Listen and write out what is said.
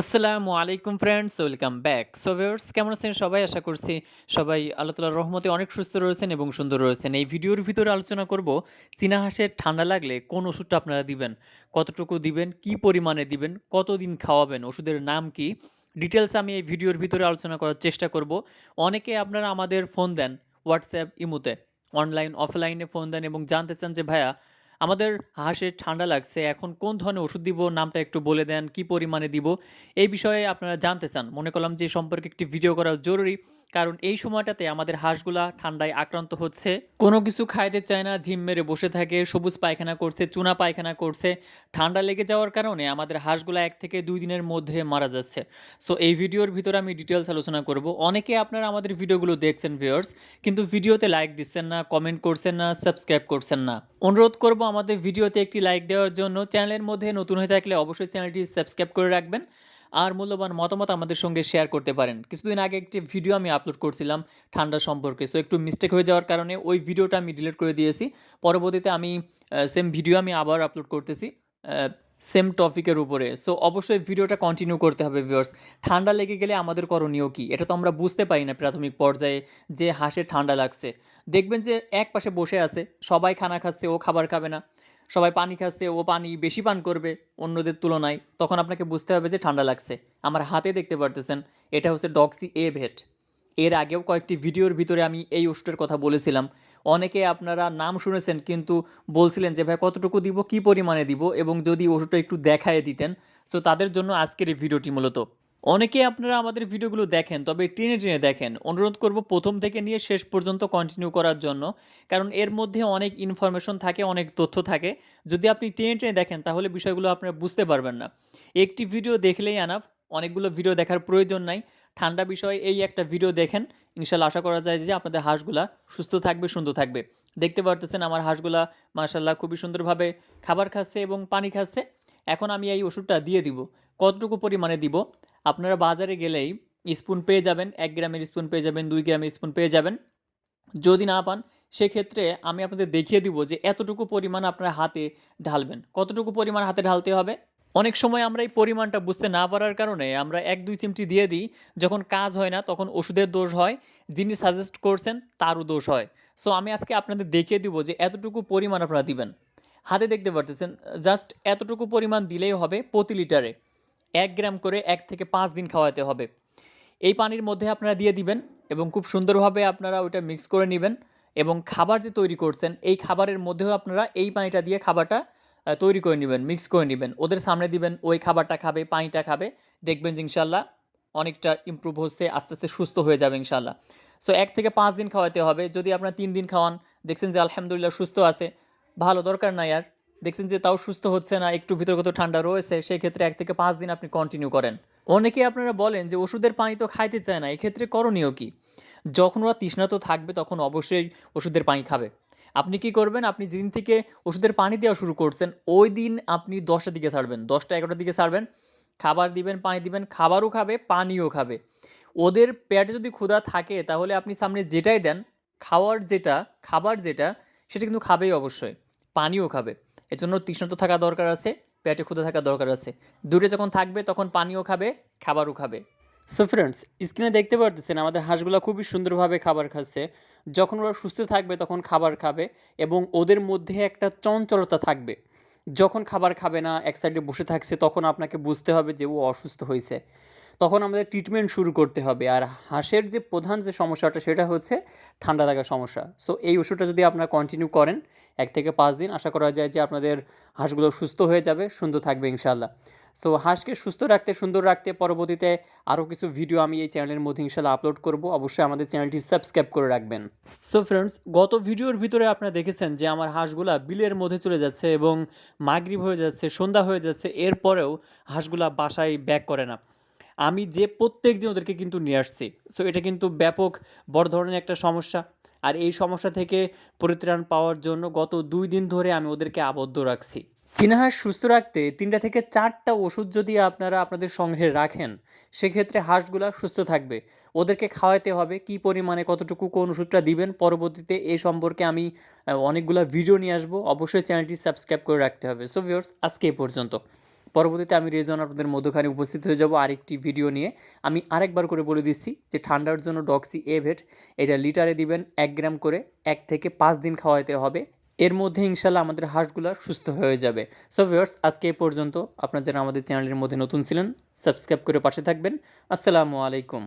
আসসালামু আলাইকুম friends welcome back so viewers কেমন আছেন সবাই? আশা করছি সবাই আল্লাহ তালার রহমতে অনেক সুস্থ রয়েছেন এবং সুন্দর রয়েছেন। এই ভিডিওর ভিতরে আলোচনা করব, চীনা হাঁসের ঠান্ডা লাগলে কোন ওষুধটা আপনারা দিবেন, কতটুকু দিবেন, কি পরিমাণে দিবেন, কতদিন খাওয়াবেন, ওষুধের নাম কি? ডিটেলস আমি এই ভিডিওর ভিতরে আলোচনা করার চেষ্টা করব। অনেকে আপনারা আমাদের ফোন দেন হোয়াটসঅ্যাপ ইমুতে অনলাইন অফলাইনে ফোন দেন এবং জানতে চান যে, ভাইয়া আমাদের হাঁসের ঠান্ডা লাগছে, এখন কোন ধরনের ওষুধ দিব, নামটা একটু বলে দেন, কি পরিমাণে দিব, এই বিষয়ে আপনারা জানতে চান। মনে করলাম যে সম্পর্কে একটি ভিডিও করা জরুরি। কারণ এই সময়টাতে আমাদের হাঁসগুলা ঠান্ডায় আক্রান্ত হচ্ছে। কোনো কিছু খাইতে চায় না, ঝিম মেরে বসে থাকে, সবুজ পায়খানা করছে, চুনা পায়খানা করছে। ঠান্ডা লেগে যাওয়ার কারণে আমাদের হাঁসগুলা এক থেকে দুই দিনের মধ্যে মারা যাচ্ছে। সো এই ভিডিওর ভিতরে আমি ডিটেলস আলোচনা করব। অনেকে আপনারা আমাদের ভিডিওগুলো দেখছেন ভিউয়ার্স কিন্তু ভিডিওতে লাইক দিচ্ছেন না কমেন্ট করছেন না সাবস্ক্রাইব করছেন না। অনুরোধ করব আমাদের ভিডিওতে একটি লাইক দেওয়ার জন্য। চ্যানেলের মধ্যে নতুন হয়ে থাকলে অবশ্যই চ্যানেলটি সাবস্ক্রাইব করে রাখবেন। আর মূল্যবান মতামত আমাদের সঙ্গে শেয়ার করতে পারেন। কিছুদিন আগে একটি ভিডিও আমি আপলোড করছিলাম ঠান্ডা সম্পর্কে। সো একটু মিস্টেক হয়ে যাওয়ার কারণে ওই ভিডিওটা আমি ডিলিট করে দিয়েছি। পরবর্তীতে আমি সেম ভিডিও আমি আবার আপলোড করতেছি সেম টপিকের উপরে। সো অবশ্যই ভিডিওটা কন্টিনিউ করতে হবে ভিউয়ার্স ঠান্ডা লেগে গেলে আমাদের করণীয় কী? এটা তো আমরা বুঝতে পারি না প্রাথমিক পর্যায়ে যে হাঁসের ঠান্ডা লাগছে। দেখবেন যে এক পাশে বসে আছে, সবাই খানা খাচ্ছে, ও খাবার খাবে না। সবাই পানি খাচ্ছে, ও পানি বেশি পান করবে অন্যদের তুলনায়, তখন আপনাকে বুঝতে হবে যে ঠান্ডা লাগছে। আমার হাতে দেখতে পারতেছেন, এটা হচ্ছে ডক্সি এ ভেট এর আগেও কয়েকটি ভিডিওর ভিতরে আমি এই ওষুধের কথা বলেছিলাম। অনেকে আপনারা নাম শুনেছেন, কিন্তু বলছিলেন যে, ভাই, কতটুকু দিব, কি পরিমাণে দিব? এবং যদি ওষুধটা একটু দেখায় দিতেন সো তাদের জন্য আজকের এই ভিডিওটি মূলত। অনেকে আপনারা আমাদের ভিডিওগুলো দেখেন, তবে টেনে টেনে দেখেন। অনুরোধ করব প্রথম থেকে নিয়ে শেষ পর্যন্ত কন্টিনিউ করার জন্য, কারণ এর মধ্যে অনেক ইনফরমেশন থাকে, অনেক তথ্য থাকে। যদি আপনি টেনে টেনে দেখেন, তাহলে বিষয়গুলো আপনারা বুঝতে পারবেন না। একটি ভিডিও দেখলেই আনাফ অনেকগুলো ভিডিও দেখার প্রয়োজন নাই। ঠান্ডা বিষয়ে এই একটা ভিডিও দেখেন, ইনশাল্লাহ আশা করা যায় যে আপনাদের হাঁসগুলা সুস্থ থাকবে, সুন্দর থাকবে। দেখতে পারতেছেন আমার হাঁসগুলা মাশাল্লাহ খুবই সুন্দরভাবে খাবার খাচ্ছে এবং পানি খাচ্ছে। এখন আমি এই ওষুধটা দিয়ে দিব, কতটুকু পরিমাণে দিব? আপনারা বাজারে গেলেই স্পুন পেয়ে যাবেন, এক গ্রামের স্পুন পেয়ে যাবেন, দুই গ্রামের স্পুন পেয়ে যাবেন। যদি না পান, সেক্ষেত্রে আমি আপনাদের দেখিয়ে দিব যে এতটুকু পরিমাণ আপনার হাতে ঢালবেন। কতটুকু পরিমাণ হাতে ঢালতে হবে? অনেক সময় আমরা এই পরিমাণটা বুঝতে না পারার কারণে আমরা এক দুই চিমটি দিয়ে দিই, যখন কাজ হয় না তখন ওষুধের দোষ হয়, যিনি সাজেস্ট করছেন তারও দোষ হয়। সো আমি আজকে আপনাদের দেখিয়ে দিব যে এতটুকু পরিমাণ আপনারা দিবেন। হাতে দেখতে পারতেছেন জাস্ট এতটুকু পরিমাণ দিলেই হবে প্রতি লিটারে। এক গ্রাম করে এক থেকে পাঁচ দিন খাওয়াতে হবে। এই পানির মধ্যে আপনারা দিয়ে দিবেন এবং খুব সুন্দরভাবে আপনারা ওইটা মিক্স করে নেবেন এবং খাবার যে তৈরি করছেন, এই খাবারের মধ্যেও আপনারা এই পানিটা দিয়ে খাবারটা তৈরি করে নেবেন মিক্স করে নেবেন। ওদের সামনে দিবেন, ওই খাবারটা খাবে, পানিটা খাবে। দেখবেন যে ইনশাল্লাহ অনেকটা ইমপ্রুভ হচ্ছে, আস্তে আস্তে সুস্থ হয়ে যাবে ইনশাল্লাহ সো এক থেকে পাঁচ দিন খাওয়াতে হবে। যদি আপনারা তিন দিন খাওয়ান, দেখছেন যে আলহামদুলিল্লাহ সুস্থ আছে, ভালো দরকার নাই আর। দেখছেন যে তাও সুস্থ হচ্ছে না, একটু ভিতরগত ঠান্ডা রয়েছে সেই ক্ষেত্রে এক থেকে পাঁচ দিন আপনি কন্টিনিউ করেন। অনেকে আপনারা বলেন যে ওষুধের পানি তো খাইতে চায় না, এক্ষেত্রে করণীয় কি? যখন ওরা তৃষ্ণাত থাকবে, তখন অবশ্যই ওষুধের পানি খাবে। আপনি কি করবেন? আপনি যেদিন থেকে ওষুধের পানি দেওয়া শুরু করছেন, ওই দিন আপনি দশটার দিকে ছাড়বেন, দশটা এগারোটার দিকে ছাড়বেন, খাবার দিবেন, পানি দিবেন, খাবারও খাবে, পানিও খাবে। ওদের পেটে যদি ক্ষুধা থাকে, তাহলে আপনি সামনে যেটাই দেন, খাওয়ার যেটা, খাবার যেটা, সেটা কিন্তু খাবেই অবশ্যই, পানিও খাবে। এজন্য তৃষ্ণাত থাকা দরকার আছে, পেটে ক্ষুধা থাকা দরকার আছে। দূরে যখন থাকবে, তখন পানিও খাবে, খাবারও খাবে। সো ফ্রেন্ডস স্ক্রিনে দেখতে পারতেছেন, আমাদের হাঁসগুলো খুবই সুন্দরভাবে খাবার খাচ্ছে। যখন ওরা সুস্থ থাকবে, তখন খাবার খাবে এবং ওদের মধ্যে একটা চঞ্চলতা থাকবে। যখন খাবার খাবে না, এক সাইডে বসে থাকছে, তখন আপনাকে বুঝতে হবে যে ও অসুস্থ হয়েছে। তখন আমাদের ট্রিটমেন্ট শুরু করতে হবে। আর হাঁসের যে প্রধান যে সমস্যাটা, সেটা হচ্ছে ঠান্ডা লাগার সমস্যা। সো এই ওষুধটা যদি আপনারা কন্টিনিউ করেন এক থেকে পাঁচ দিন। আশা করা যায় যে আপনাদের হাঁসগুলো সুস্থ হয়ে যাবে, সুন্দর থাকবে ইনশাল্লাহ সো হাঁসকে সুস্থ রাখতে, সুন্দর রাখতে পরবর্তীতে আরও কিছু ভিডিও আমি এই চ্যানেলের মধ্যে ইনশাল্লাহ আপলোড করব। অবশ্যই আমাদের চ্যানেলটি সাবস্ক্রাইব করে রাখবেন। সো ফ্রেন্ডস, গত ভিডিওর ভিতরে আপনারা দেখেছেন যে আমার হাঁসগুলা বিলের মধ্যে চলে যাচ্ছে এবং মাগরিব হয়ে যাচ্ছে, সন্ধ্যা হয়ে যাচ্ছে, এরপরেও হাঁসগুলা বাসায় ব্যাক করে না। আমি যে প্রত্যেক দিন ওদেরকে কিন্তু নিয়ে আসছি। সো এটা কিন্তু ব্যাপক বড় ধরনের একটা সমস্যা। আর এই সমস্যা থেকে পরিত্রাণ পাওয়ার জন্য গত দুই দিন ধরে আমি ওদেরকে আবদ্ধ রাখছি। চীনা হাঁস সুস্থ রাখতে তিনটা থেকে চারটা ওষুধ যদি আপনারা আপনাদের সঙ্গে রাখেন, সেক্ষেত্রে হাঁসগুলা সুস্থ থাকবে। ওদেরকে খাওয়াতে হবে কি পরিমাণে, কতটুকু কোন ওষুধটা দিবেন, পরবর্তীতে এই সম্পর্কে আমি অনেকগুলো ভিডিও নিয়ে আসব। অবশ্যই চ্যানেলটি সাবস্ক্রাইব করে রাখতে হবে। সো ভিউয়ার্স আজকে এই পর্যন্ত। পরবর্তীতে আমি রেজন আপনাদের মধ্যখানে উপস্থিত হয়ে যাব আরেকটি ভিডিও নিয়ে। আমি আরেকবার করে বলে দিচ্ছি যে ঠান্ডার জন্য ডক্সি এভেট এটা লিটারে দিবেন এক গ্রাম করে এক থেকে পাঁচ দিন খাওয়াতে হবে। এর মধ্যে ইনশাল্লাহ আমাদের হাঁসগুলো সুস্থ হয়ে যাবে। সো ভিউয়ার্স আজকে এ পর্যন্ত আপনারা যারা আমাদের চ্যানেলের মধ্যে নতুন ছিলেন সাবস্ক্রাইব করে পাশে থাকবেন। আসসালামু আলাইকুম।